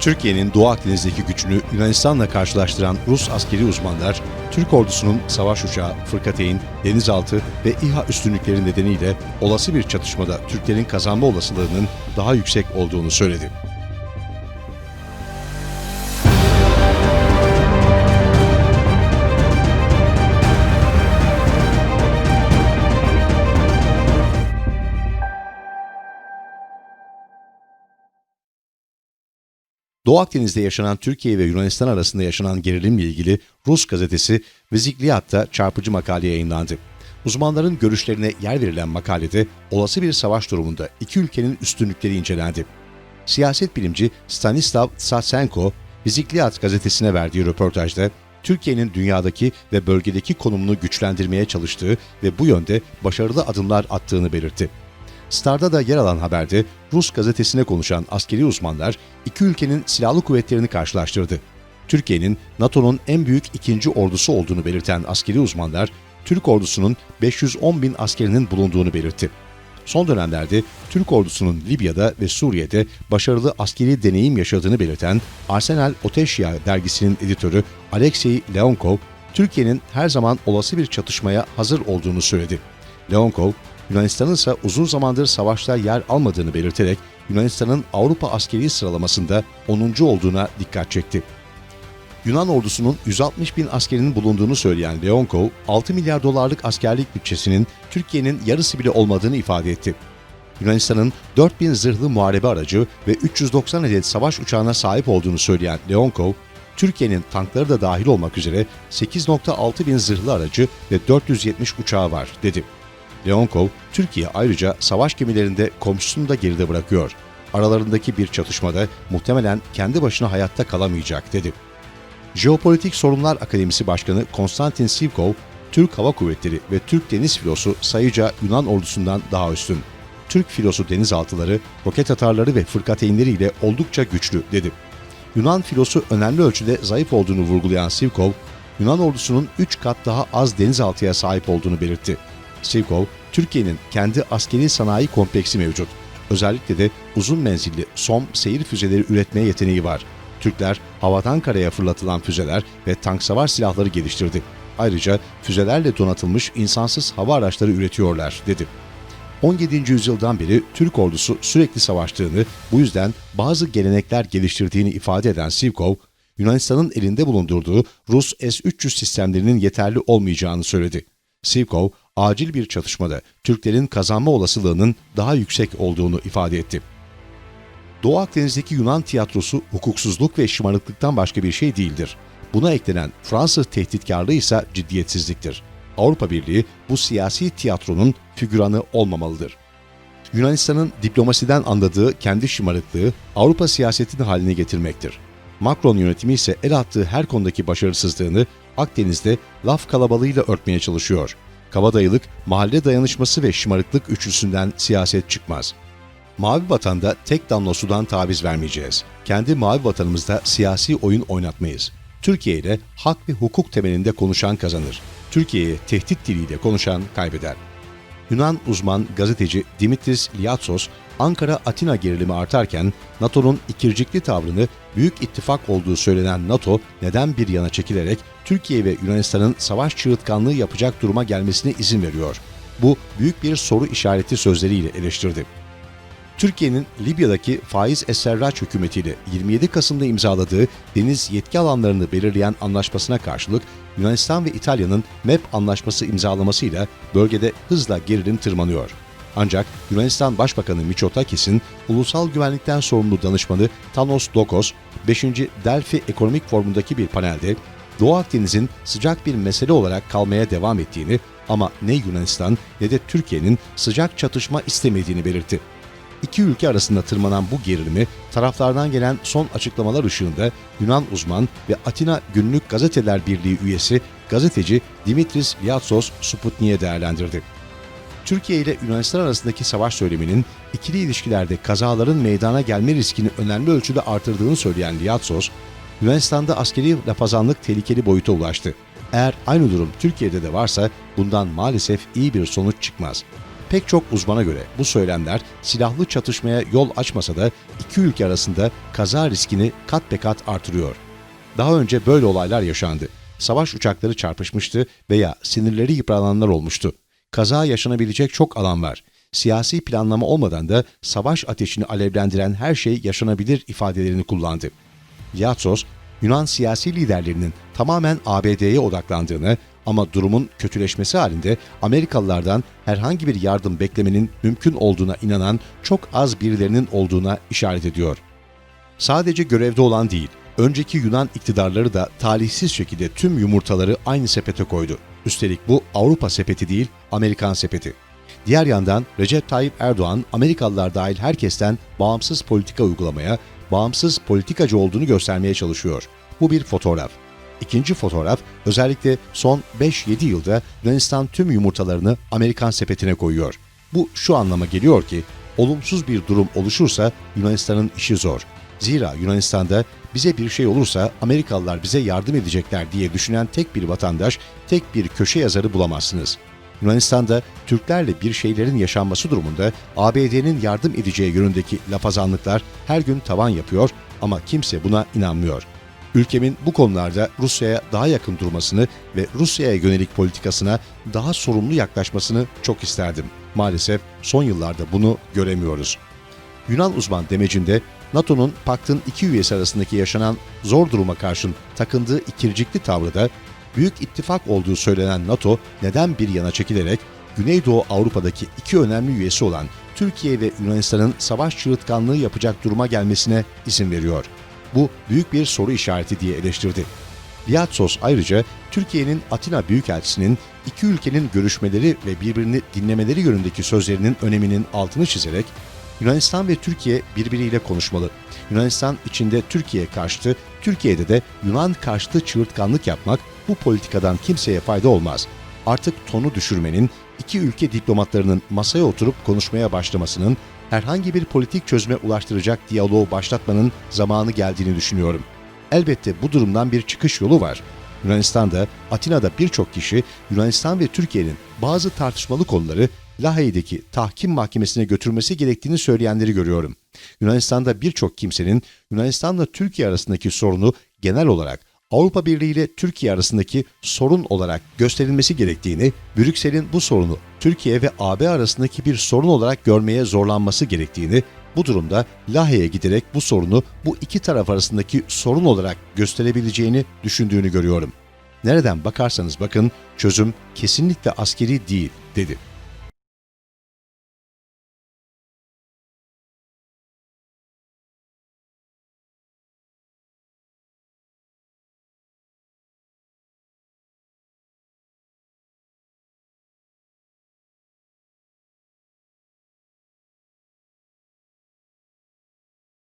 Türkiye'nin Doğu Akdeniz'deki gücünü Yunanistan'la karşılaştıran Rus askeri uzmanlar, Türk ordusunun savaş uçağı, fırkateyn, denizaltı ve İHA üstünlükleri nedeniyle olası bir çatışmada Türklerin kazanma olasılığının daha yüksek olduğunu söyledi. Doğu Akdeniz'de yaşanan Türkiye ve Yunanistan arasında yaşanan gerilimle ilgili Rus gazetesi Vezikliat'ta çarpıcı makale yayınlandı. Uzmanların görüşlerine yer verilen makalede olası bir savaş durumunda iki ülkenin üstünlükleri incelendi. Siyaset bilimci Stanislav Tsatsenko, Vezikliat gazetesine verdiği röportajda Türkiye'nin dünyadaki ve bölgedeki konumunu güçlendirmeye çalıştığı ve bu yönde başarılı adımlar attığını belirtti. Star'da da yer alan haberde Rus gazetesine konuşan askeri uzmanlar iki ülkenin silahlı kuvvetlerini karşılaştırdı. Türkiye'nin NATO'nun en büyük ikinci ordusu olduğunu belirten askeri uzmanlar, Türk ordusunun 510 bin askerinin bulunduğunu belirtti. Son dönemlerde Türk ordusunun Libya'da ve Suriye'de başarılı askeri deneyim yaşadığını belirten Arsenal Oteşya dergisinin editörü Alexey Leonkov, Türkiye'nin her zaman olası bir çatışmaya hazır olduğunu söyledi. Leonkov, Yunanistan'ın ise uzun zamandır savaşta yer almadığını belirterek Yunanistan'ın Avrupa askeri sıralamasında 10. olduğuna dikkat çekti. Yunan ordusunun 160 bin askerinin bulunduğunu söyleyen Leonkov, 6 milyar dolarlık askerlik bütçesinin Türkiye'nin yarısı bile olmadığını ifade etti. Yunanistan'ın 4 bin zırhlı muharebe aracı ve 390 adet savaş uçağına sahip olduğunu söyleyen Leonkov, Türkiye'nin tankları da dahil olmak üzere 8.6 bin zırhlı aracı ve 470 uçağı var, dedi. Leonkov, Türkiye ayrıca savaş gemilerinde komşusunu da geride bırakıyor. Aralarındaki bir çatışmada muhtemelen kendi başına hayatta kalamayacak, dedi. Jeopolitik Sorunlar Akademisi Başkanı Konstantin Sivkov, Türk Hava Kuvvetleri ve Türk Deniz Filosu sayıca Yunan ordusundan daha üstün. Türk filosu denizaltıları, roket atarları ve fırkateynleriyle oldukça güçlü, dedi. Yunan filosu önemli ölçüde zayıf olduğunu vurgulayan Sivkov, Yunan ordusunun 3 kat daha az denizaltıya sahip olduğunu belirtti. Sivkov, Türkiye'nin kendi askeri sanayi kompleksi mevcut. Özellikle de uzun menzilli SOM seyir füzeleri üretmeye yeteneği var. Türkler havadan karaya fırlatılan füzeler ve tank savar silahları geliştirdi. Ayrıca füzelerle donatılmış insansız hava araçları üretiyorlar, dedi. 17. yüzyıldan beri Türk ordusu sürekli savaştığını, bu yüzden bazı gelenekler geliştirdiğini ifade eden Sivkov, Yunanistan'ın elinde bulundurduğu Rus S-300 sistemlerinin yeterli olmayacağını söyledi. Sivkov, acil bir çatışmada Türklerin kazanma olasılığının daha yüksek olduğunu ifade etti. Doğu Akdeniz'deki Yunan tiyatrosu hukuksuzluk ve şımarıklıktan başka bir şey değildir. Buna eklenen Fransız tehditkarlığı ise ciddiyetsizliktir. Avrupa Birliği bu siyasi tiyatronun figüranı olmamalıdır. Yunanistan'ın diplomasiden anladığı kendi şımarıklığı Avrupa siyasetini haline getirmektir. Macron yönetimi ise el attığı her konudaki başarısızlığını Akdeniz'de laf kalabalığıyla örtmeye çalışıyor. Kabadayılık, mahalle dayanışması ve şımarıklık üçlüsünden siyaset çıkmaz. Mavi Vatan'da tek damla sudan taviz vermeyeceğiz. Kendi Mavi Vatanımızda siyasi oyun oynatmayız. Türkiye ile hak ve hukuk temelinde konuşan kazanır. Türkiye'ye tehdit diliyle konuşan kaybeder. Yunan uzman gazeteci Dimitris Liatsos, Ankara-Atina gerilimi artarken NATO'nun ikircikli tavrını büyük ittifak olduğu söylenen NATO neden bir yana çekilerek Türkiye ve Yunanistan'ın savaş çığırtkanlığı yapacak duruma gelmesine izin veriyor? Bu büyük bir soru işareti sözleriyle eleştirdi. Türkiye'nin Libya'daki faiz eserraç hükümetiyle 27 Kasım'da imzaladığı deniz yetki alanlarını belirleyen anlaşmasına karşılık Yunanistan ve İtalya'nın MEP anlaşması imzalamasıyla bölgede hızla gerilim tırmanıyor. Ancak Yunanistan Başbakanı Mitsotakis'in ulusal güvenlikten sorumlu danışmanı Thanos Dokos, 5. Delphi Ekonomik Forum'daki bir panelde Doğu Akdeniz'in sıcak bir mesele olarak kalmaya devam ettiğini ama ne Yunanistan ne de Türkiye'nin sıcak çatışma istemediğini belirtti. İki ülke arasında tırmanan bu gerilimi taraflardan gelen son açıklamalar ışığında Yunan uzman ve Atina Günlük Gazeteler Birliği üyesi gazeteci Dimitris Liatsos Sputnik'e değerlendirdi. Türkiye ile Yunanistan arasındaki savaş söyleminin ikili ilişkilerde kazaların meydana gelme riskini önemli ölçüde artırdığını söyleyen Liatsos, Yunanistan'da askeri lapazanlık tehlikeli boyuta ulaştı. Eğer aynı durum Türkiye'de de varsa bundan maalesef iyi bir sonuç çıkmaz. Pek çok uzmana göre bu söylemler silahlı çatışmaya yol açmasa da iki ülke arasında kaza riskini kat be kat artırıyor. Daha önce böyle olaylar yaşandı. Savaş uçakları çarpışmıştı veya sinirleri yıprananlar olmuştu. Kaza yaşanabilecek çok alan var. Siyasi planlama olmadan da savaş ateşini alevlendiren her şey yaşanabilir ifadelerini kullandı. Liatsos, Yunan siyasi liderlerinin tamamen ABD'ye odaklandığını ama durumun kötüleşmesi halinde Amerikalılardan herhangi bir yardım beklemenin mümkün olduğuna inanan çok az birilerinin olduğuna işaret ediyor. Sadece görevde olan değil, önceki Yunan iktidarları da talihsiz şekilde tüm yumurtaları aynı sepete koydu. Üstelik bu Avrupa sepeti değil, Amerikan sepeti. Diğer yandan Recep Tayyip Erdoğan, Amerikalılar dahil herkesten bağımsız politika uygulamaya, bağımsız politikacı olduğunu göstermeye çalışıyor. Bu bir fotoğraf. İkinci fotoğraf özellikle son 5-7 yılda Yunanistan tüm yumurtalarını Amerikan sepetine koyuyor. Bu şu anlama geliyor ki olumsuz bir durum oluşursa Yunanistan'ın işi zor. Zira Yunanistan'da bize bir şey olursa Amerikalılar bize yardım edecekler diye düşünen tek bir vatandaş, tek bir köşe yazarı bulamazsınız. Yunanistan'da Türklerle bir şeylerin yaşanması durumunda ABD'nin yardım edeceği yönündeki lapazanlıklar her gün tavan yapıyor ama kimse buna inanmıyor. Ülkemin bu konularda Rusya'ya daha yakın durmasını ve Rusya'ya yönelik politikasına daha sorumlu yaklaşmasını çok isterdim. Maalesef son yıllarda bunu göremiyoruz. Yunan uzman demecinde NATO'nun paktın iki üyesi arasındaki yaşanan zor duruma karşın takındığı ikircikli tavrı da büyük ittifak olduğu söylenen NATO neden bir yana çekilerek Güneydoğu Avrupa'daki iki önemli üyesi olan Türkiye ve Yunanistan'ın savaş çığırtkanlığı yapacak duruma gelmesine izin veriyor. Bu büyük bir soru işareti diye eleştirdi. Liatsos ayrıca Türkiye'nin Atina Büyükelçisi'nin iki ülkenin görüşmeleri ve birbirini dinlemeleri yönündeki sözlerinin öneminin altını çizerek Yunanistan ve Türkiye birbiriyle konuşmalı. Yunanistan içinde Türkiye karşıtı, Türkiye'de de Yunan karşıtı çığırtkanlık yapmak bu politikadan kimseye fayda olmaz. Artık tonu düşürmenin, iki ülke diplomatlarının masaya oturup konuşmaya başlamasının, herhangi bir politik çözüme ulaştıracak diyaloğu başlatmanın zamanı geldiğini düşünüyorum. Elbette bu durumdan bir çıkış yolu var. Yunanistan'da, Atina'da birçok kişi Yunanistan ve Türkiye'nin bazı tartışmalı konuları Lahey'deki tahkim mahkemesine götürmesi gerektiğini söyleyenleri görüyorum. Yunanistan'da birçok kimsenin Yunanistan'la Türkiye arasındaki sorunu genel olarak Avrupa Birliği ile Türkiye arasındaki sorun olarak gösterilmesi gerektiğini, Brüksel'in bu sorunu Türkiye ve AB arasındaki bir sorun olarak görmeye zorlanması gerektiğini, bu durumda Lahey'e giderek bu sorunu bu iki taraf arasındaki sorun olarak gösterebileceğini düşündüğünü görüyorum. Nereden bakarsanız bakın çözüm kesinlikle askeri değil, dedi.